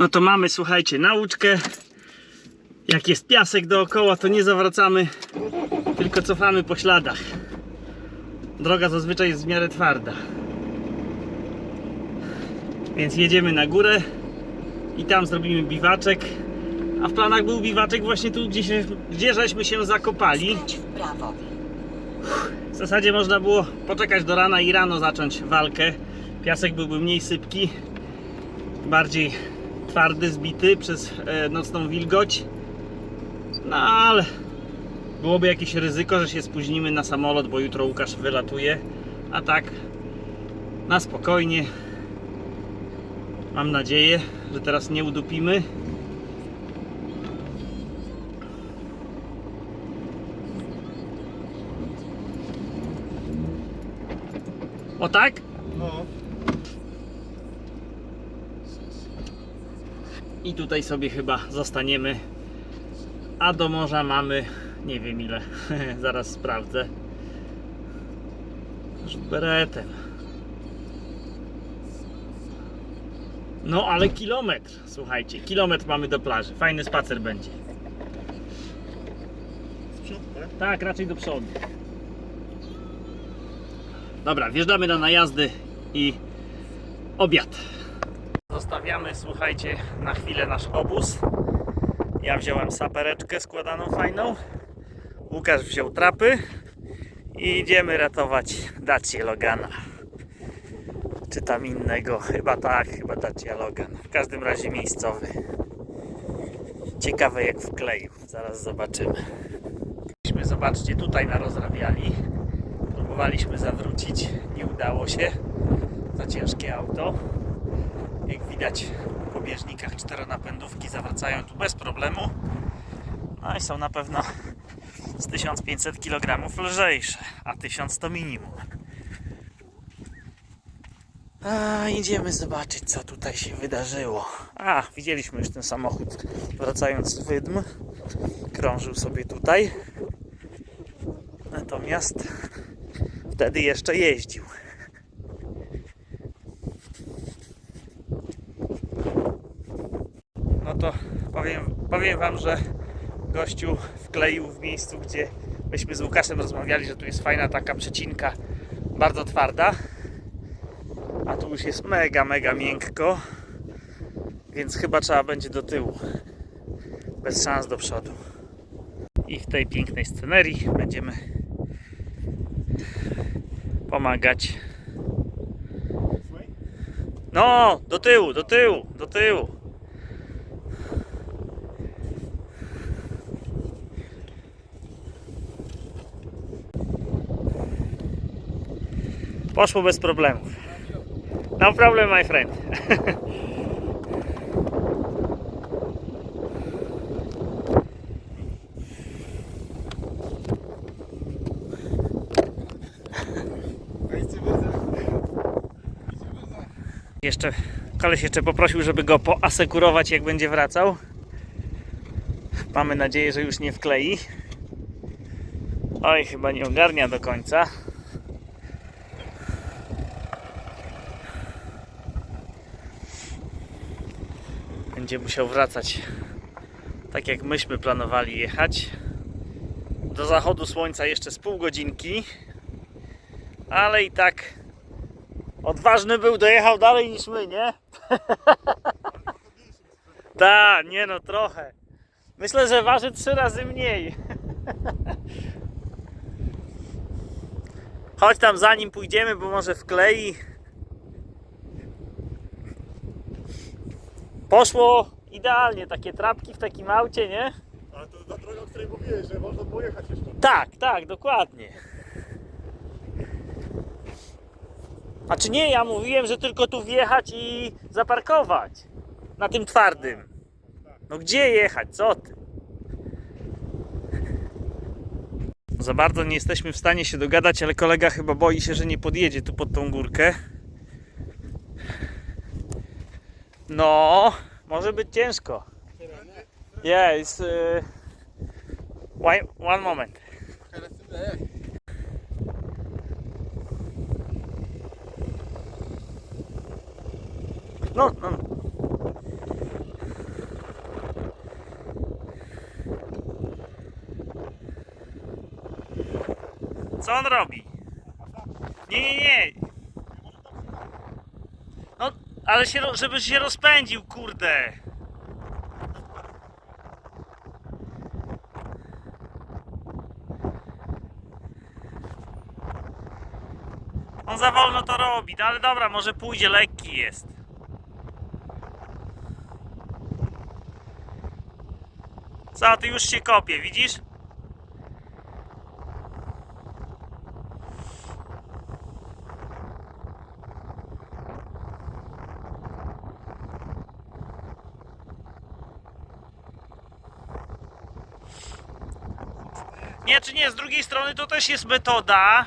No to mamy, słuchajcie, nauczkę. Jak jest piasek dookoła, to nie zawracamy, tylko cofamy po śladach. Droga zazwyczaj jest w miarę twarda. Więc jedziemy na górę i tam zrobimy biwaczek. A w planach był biwaczek właśnie tu, gdzie, się, gdzie żeśmy się zakopali. Skręć w prawo. W zasadzie można było poczekać do rana i rano zacząć walkę. Piasek byłby mniej sypki, bardziej twardy, zbity przez e, nocną wilgoć. No ale byłoby jakieś ryzyko, że się spóźnimy na samolot, bo jutro Łukasz wylatuje. A tak na spokojnie. Mam nadzieję, że teraz nie udupimy. O tak? I tutaj sobie chyba zostaniemy. A do morza mamy nie wiem ile. Zaraz sprawdzę. Z beretem. No ale kilometr, słuchajcie, kilometr mamy do plaży. Fajny spacer będzie. Z przodu, tak? Tak, raczej do przodu. Dobra, wjeżdżamy na najazdy i obiad. Zostawiamy, słuchajcie, na chwilę nasz obóz. Ja wziąłem sapereczkę składaną fajną. Łukasz wziął trapy i idziemy ratować Dacię Logana. Czy tam innego? Chyba tak, chyba Dacia Logan. W każdym razie miejscowy. Ciekawe jak wkleił. Zaraz zobaczymy. Zobaczcie, tutaj narozrabiali. Próbowaliśmy zawrócić, nie udało się. Za ciężkie auto. Jak widać po bieżnikach czteronapędówki zawracają tu bez problemu. No i są na pewno z 1500 kg lżejsze, a 1000 to minimum. A, idziemy zobaczyć co tutaj się wydarzyło. A, widzieliśmy już ten samochód wracając z Wydm. Krążył sobie tutaj. Natomiast wtedy jeszcze jeździł. No to powiem, Wam, że gościu wkleił w miejscu, gdzie myśmy z Łukaszem rozmawiali, że tu jest fajna taka przecinka, bardzo twarda. A tu już jest mega, mega miękko. Więc chyba trzeba będzie do tyłu. Bez szans do przodu. I w tej pięknej scenerii będziemy pomagać. No, do tyłu, do tyłu, do tyłu. Poszło bez problemów. No problem, my friend. Jeszcze koleś jeszcze poprosił, żeby go poasekurować jak będzie wracał. Mamy nadzieję, że już nie wklei. Oj, chyba nie ogarnia do końca. Będzie musiał wracać tak jak myśmy planowali jechać. Do zachodu słońca jeszcze z pół godzinki. Ale i tak odważny był, dojechał dalej niż my, nie? Tak, nie no, trochę. Myślę, że waży trzy razy mniej. Chodź tam zanim pójdziemy, bo może wklei. Poszło idealnie, takie trapki w takim aucie, nie? Ale to ta droga, o której mówiłeś, że można pojechać jeszcze. Tak, tak, dokładnie. Znaczy nie, ja mówiłem, że tylko tu wjechać i zaparkować. Na tym twardym. No gdzie jechać? Co ty? Za bardzo nie jesteśmy w stanie się dogadać, ale kolega chyba boi się, że nie podjedzie tu pod tą górkę. No, może być ciężko. Yeah, it's... Uh, one, one moment. No, no, no. Co on robi? Nie, nie, nie. Ale się, ro- żeby się rozpędził, kurde. On za wolno to robi, no ale dobra, może pójdzie, lekki jest. Co, ty już się kopie, widzisz? Nie, czy nie, z drugiej strony to też jest metoda.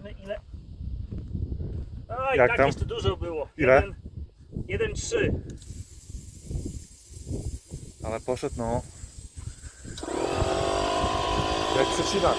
zobaczymy ile. Oj, Jak tak tam? jeszcze dużo było. Ile? Jeden- Jeden trzy. Ale poszedł no. Jak przecinak.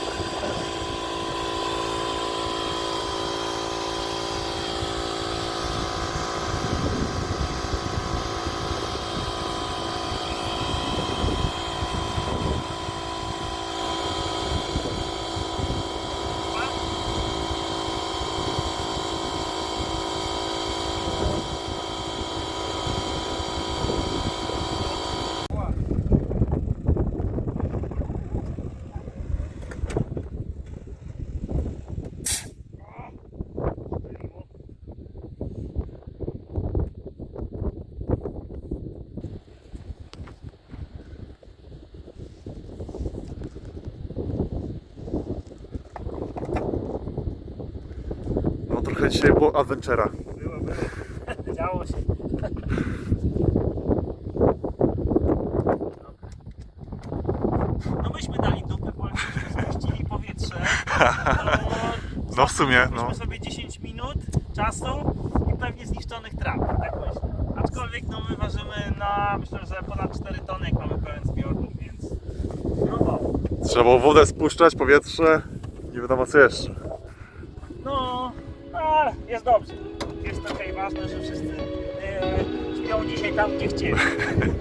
No dzisiaj było adventura. Było, było. Działo się. No myśmy dali dupę, bo spuścili powietrze, to No w sumie, no. Myśmy sobie 10 minut czasu i pewnie zniszczonych traw, tak myślę. Aczkolwiek no my ważymy na, myślę, że ponad 4 tony, jak mamy pełen zbiornik, więc no bo, Trzeba było wodę spuszczać, powietrze. Nie wiadomo co jeszcze. Jest dobrze. Jest okej, ważne, że wszyscy e, śpią dzisiaj tam, gdzie chcieli.